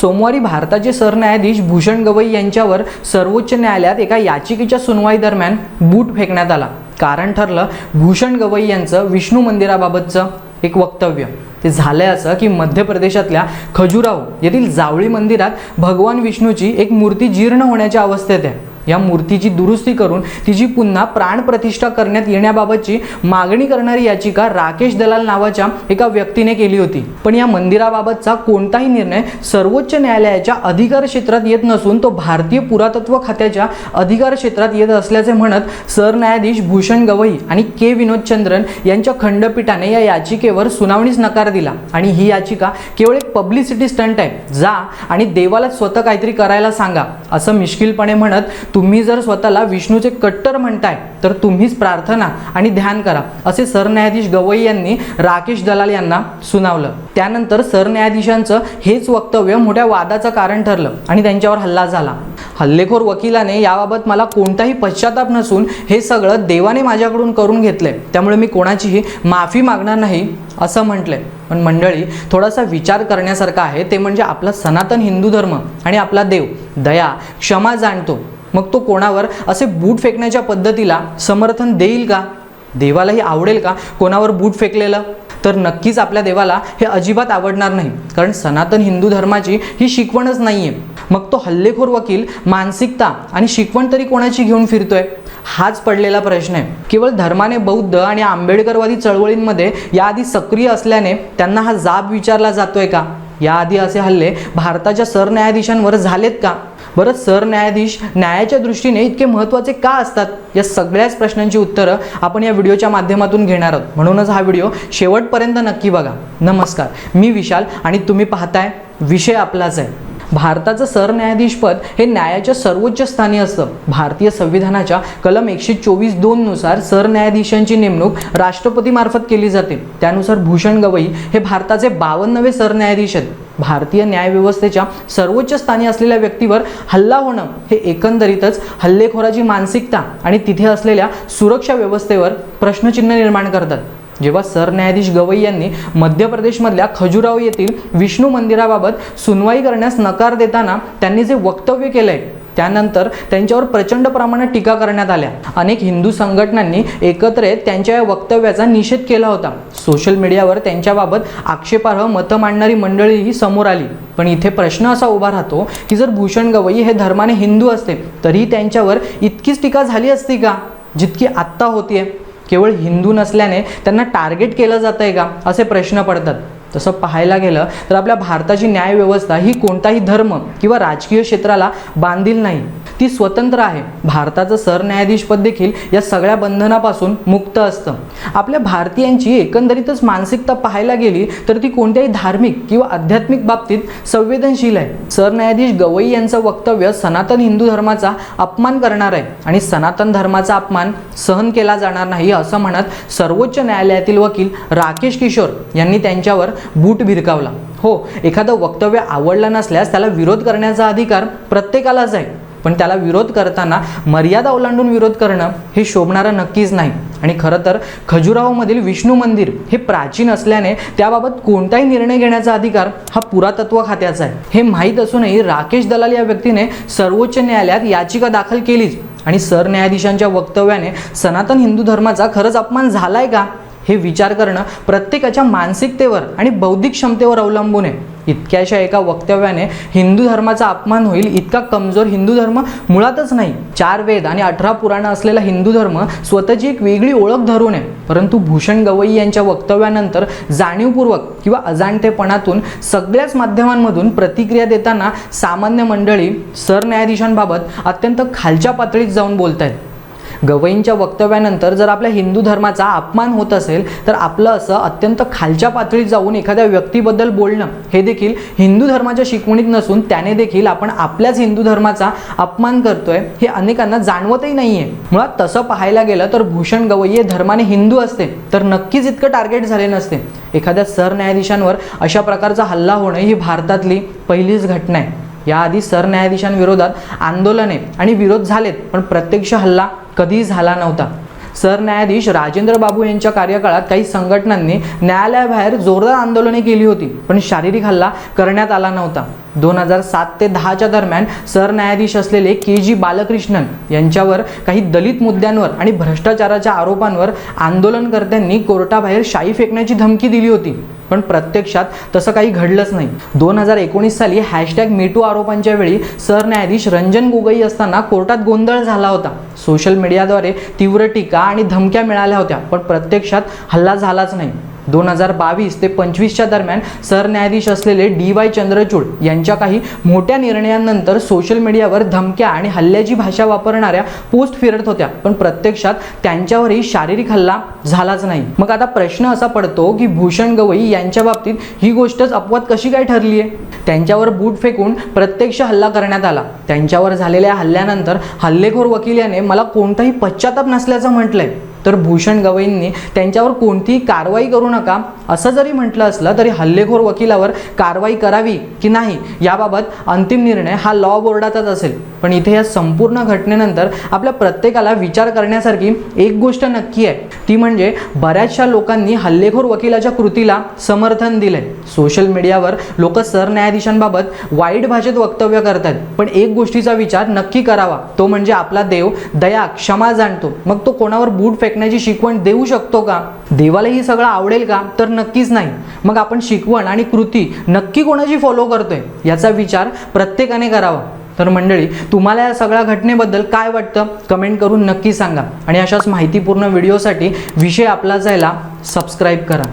सोमवारी भारताचे सरन्यायाधीश भूषण गवई यांच्यावर सर्वोच्च न्यायालयात एका याचिकेच्या सुनवाई दरम्यान बूट फेकण्यात आला. कारण ठरलं भूषण गवई यांचं विष्णू मंदिराबाबतचं एक वक्तव्य. ते झालंय असं की मध्य प्रदेशातल्या खजुराहो येथील जावळी मंदिरात भगवान विष्णूची एक मूर्ती जीर्ण होण्याच्या अवस्थेत आहे. या मूर्तीची दुरुस्ती करून तिची पुन्हा प्राणप्रतिष्ठा करण्यात येण्याबाबतची मागणी करणारी याचिका राकेश दलाल नावाच्या एका व्यक्तीने केली होती. पण या मंदिराबाबतचा कोणताही निर्णय सर्वोच्च न्यायालयाच्या अधिकार क्षेत्रात येत नसून तो भारतीय पुरातत्व खात्याच्या अधिकार क्षेत्रात येत असल्याचे म्हणत सरन्यायाधीश भूषण गवई आणि के विनोद चंद्रन यांच्या खंडपीठाने या याचिकेवर सुनावणीस नकार दिला. आणि ही याचिका केवळ एक पब्लिसिटी स्टंट आहे. जा आणि देवाला स्वतः काहीतरी करायला सांगा असं मिश्किलपणे म्हणत तुम्ही जर स्वतःला विष्णूचे कट्टर म्हणताय तर तुम्हीच प्रार्थना आणि ध्यान करा. असे सरन्यायाधीश गवई यांनी राकेश दलाल यांना सुनावलं. त्यानंतर सरन्यायाधीशांचं हेच वक्तव्य मोठ्या वादाचं कारण ठरलं आणि त्यांच्यावर हल्ला झाला. हल्लेखोर वकिलाने याबाबत मला कोणताही पश्चाताप नसून हे सगळं देवाने माझ्याकडून करून घेतलंय. त्यामुळे मी कोणाचीही माफी मागणार नाही असं म्हटलंय. पण मंडळी थोडासा विचार करण्यासारखा आहे. ते म्हणजे आपला सनातन हिंदू धर्म आणि आपला देव. दया क्षमा जाणतो. मग तो कोणावर असे बूट फेकण्याच्या पद्धतीला समर्थन देईल का? देवालाही आवडेल का कोणावर बूट फेकलेलं? तर नक्कीच आपल्या देवाला हे अजिबात आवडणार नाही कारण सनातन हिंदू धर्माची ही शिकवणच नाही आहे मग तो हल्लेखोर वकील मानसिकता आणि शिकवण तरी कोणाची घेऊन फिरतोय? हाच पडलेला प्रश्न आहे. केवळ धर्माने बौद्ध आणि आंबेडकरवादी चळवळींमध्ये याआधी सक्रिय असल्याने त्यांना हा जाब विचारला जातोय का? याआधी असे हल्ले भारताच्या सरन्यायाधीशांवर झालेत का? बरं सरन्यायाधीश न्यायाच्या दृष्टीने इतके महत्त्वाचे का असतात? या सगळ्याच प्रश्नांची उत्तरं आपण या व्हिडिओच्या माध्यमातून घेणार आहोत. म्हणूनच हा व्हिडिओ शेवटपर्यंत नक्की बघा. नमस्कार. मी विशाल आणि तुम्ही पाहताय विषय आपलाच आहे. भारताचं सरन्यायाधीशपद हे न्यायाच्या सर्वोच्च स्थानी असतं. भारतीय संविधानाच्या कलम एकशे चोवीस दोन नुसार सरन्यायाधीशांची नेमणूक राष्ट्रपतीमार्फत केली जाते. त्यानुसार भूषण गवई हे भारताचे बावन्नवे सरन्यायाधीश आहेत. भारतीय न्यायव्यवस्थेच्या सर्वोच्च स्थानी असलेल्या व्यक्तीवर हल्ला होणं हे एकंदरीतच हल्लेखोराची मानसिकता आणि तिथे असलेल्या सुरक्षा व्यवस्थेवर प्रश्नचिन्ह निर्माण करतात. जेव्हा सरन्यायाधीश गवई यांनी मध्य प्रदेशमधल्या खजुराव येथील विष्णू मंदिराबाबत सुनवाई करण्यास नकार देताना त्यांनी जे वक्तव्य केलंय त्यानंतर त्यांच्यावर प्रचंड प्रमाणात टीका करण्यात आल्या. अनेक हिंदू संघटनांनी एकत्र येत त्यांच्या या वक्तव्याचा निषेध केला होता. सोशल मीडियावर त्यांच्याबाबत आक्षेपार्ह मतं मांडणारी मंडळीही समोर आली. पण इथे प्रश्न असा उभा राहतो की जर भूषण गवई हे धर्माने हिंदू असते तरी त्यांच्यावर इतकीच टीका झाली असती का? जितकी आत्ता होतीये. केवळ हिंदू नसल्याने त्यांना टार्गेट केलं जात आहे का? असे प्रश्न पडतात. तसं पाहायला गेलं तर आपल्या भारताची न्यायव्यवस्था ही कोणताही धर्म किंवा राजकीय क्षेत्राला बांधील नाही. ती स्वतंत्र आहे. भारताचं सरन्यायाधीशपद देखील या सगळ्या बंधनापासून मुक्त असतं. आपल्या भारतीयांची एकंदरीतच मानसिकता पाहायला गेली तर ती कोणत्याही धार्मिक किंवा आध्यात्मिक बाबतीत संवेदनशील आहे. सरन्यायाधीश गवई यांचं वक्तव्य सनातन हिंदू धर्माचा अपमान करणार आहे आणि सनातन धर्माचा अपमान सहन केला जाणार नाही असं म्हणत सर्वोच्च न्यायालयातील वकील राकेश किशोर यांनी त्यांच्यावर बूट भिरकावला. हो एखादं वक्तव्य आवडलं नसल्यास त्याला विरोध करण्याचा अधिकार प्रत्येकालाच आहे. पण त्याला विरोध करताना मर्यादा ओलांडून विरोध करणं हे शोभणारं नक्कीच नाही. आणि खरं तर खजुराहोमधील विष्णू मंदिर हे प्राचीन असल्याने त्याबाबत कोणताही निर्णय घेण्याचा अधिकार हा पुरातत्व खात्याचा आहे. हे माहीत असूनही राकेश दलाल या व्यक्तीने सर्वोच्च न्यायालयात याचिका दाखल केलीच. आणि सरन्यायाधीशांच्या वक्तव्याने सनातन हिंदू धर्माचा खरंच अपमान झालाय का? हे विचार करणं प्रत्येकाच्या मानसिकतेवर आणि बौद्धिक क्षमतेवर अवलंबून आहे. इतक्याशा एका वक्तव्याने हिंदू धर्माचा अपमान होईल इतका कमजोर हिंदू धर्म मुळातच नाही. चार वेद आणि अठरा पुराणं असलेला हिंदू धर्म स्वतःची एक वेगळी ओळख धरून आहे. परंतु भूषण गवई यांच्या वक्तव्यानंतर जाणीवपूर्वक किंवा अजाणतेपणातून सगळ्याच माध्यमांमधून प्रतिक्रिया देताना सामान्य मंडळी सरन्यायाधीशांबाबत अत्यंत खालच्या पातळीत जाऊन बोलत आहेत गवईंच्या वक्तव्यानंतर जर आपल्या हिंदू धर्माचा अपमान होत असेल तर आपलं असं अत्यंत खालच्या पातळीत जाऊन एखाद्या व्यक्तीबद्दल बोलणं हे देखील हिंदू धर्माच्या शिकवणीत नसून त्याने देखील आपण आपल्याच हिंदू धर्माचा अपमान करतोय हे अनेकांना जाणवतही नाहीये. मुळात तसं पाहायला गेलं तर भूषण गवई हे धर्माने हिंदू असते तर नक्कीच इतकं टार्गेट झाले नसते. एखाद्या सरन्यायाधीशांवर अशा प्रकारचा हल्ला होणं ही भारतातली पहिलीच घटना आहे. याआधी सरन्यायाधीशांविरोधात आंदोलने आणि विरोध झालेत पण प्रत्यक्ष हल्ला कधीही झाला नव्हता. सरन्यायाधीश राजेंद्र बाबू यांच्या कार्यकाळात काही संघटनांनी न्यायालयाबाहेर जोरदार आंदोलने केली होती पण शारीरिक हल्ला करण्यात आला नव्हता. दोन हजार सात ते दहाच्या दरम्यान सरन्यायाधीश असलेले के जी बालकृष्णन यांच्यावर काही दलित मुद्द्यांवर आणि भ्रष्टाचाराच्या आरोपांवर आंदोलनकर्त्यांनी कोर्टाबाहेर शाई फेकण्याची धमकी दिली होती. पण प्रत्यक्षात तसं काही घडलंच नाही. दोन हजार एकोणीस साली हॅशटॅग मेटू आरोपांच्या वेळी सरन्यायाधीश रंजन गोगोई असताना कोर्टात गोंधळ झाला होता. सोशल मीडियाद्वारे तीव्र टीका आणि धमक्या मिळाल्या होत्या पण प्रत्यक्षात हल्ला झालाच नाही. दोन हजार बावीस ते पंचवीसच्या दरम्यान सरन्यायाधीश असलेले डी वाय चंद्रचूड यांच्या काही मोठ्या निर्णयांनंतर सोशल मीडियावर धमक्या आणि हल्ल्याची भाषा वापरणाऱ्या पोस्ट फिरत होत्या. पण प्रत्यक्षात त्यांच्यावरही शारीरिक हल्ला झालाच नाही. मग आता प्रश्न असा पडतो की भूषण गवई यांच्या बाबतीत ही गोष्टच अपवाद कशी काय ठरली आहे? त्यांच्यावर बूट फेकून प्रत्यक्ष हल्ला करण्यात आला. त्यांच्यावर झालेल्या हल्ल्यानंतर हल्लेखोर वकील याने मला कोणताही पश्चाताप नसल्याचं म्हटलंय. तर भूषण गवईंनी त्यांच्यावर कोणतीही कारवाई करू नका असं जरी म्हटलं असलं तरी हल्लेखोर वकिलावर कारवाई करावी की नाही याबाबत अंतिम निर्णय हा लॉ बोर्डाचाच असेल. पण इथे या संपूर्ण घटनेनंतर आपल्या प्रत्येकाला विचार करण्यासारखी एक गोष्ट नक्की आहे. ती म्हणजे बऱ्याचशा लोकांनी हल्लेखोर वकिलाच्या कृतीला समर्थन दिलंय. सोशल मीडियावर लोक सरन्यायाधीशांबाबत वाईट भाषेत वक्तव्य करतात. पण एक गोष्टीचा विचार नक्की करावा. तो म्हणजे आपला देव दया क्षमा जाणतो. मग तो कोणावर बूट फेकण्याची शिकवण देऊ शकतो का? देवाला ही सगळं आवडेल का? तर नक्कीच नाही. मग आपण शिकवण आणि कृती नक्की कोणाची फॉलो करतोय? याचा विचार प्रत्येकाने करावा. तर मंडळी तुम्हाला या सगळ्या घटनेबद्दल काय वाटतं? कमेंट करून नक्की सांगा. आणि अशाच माहितीपूर्ण व्हिडिओसाठी विषय आपला जायला सबस्क्राईब करा.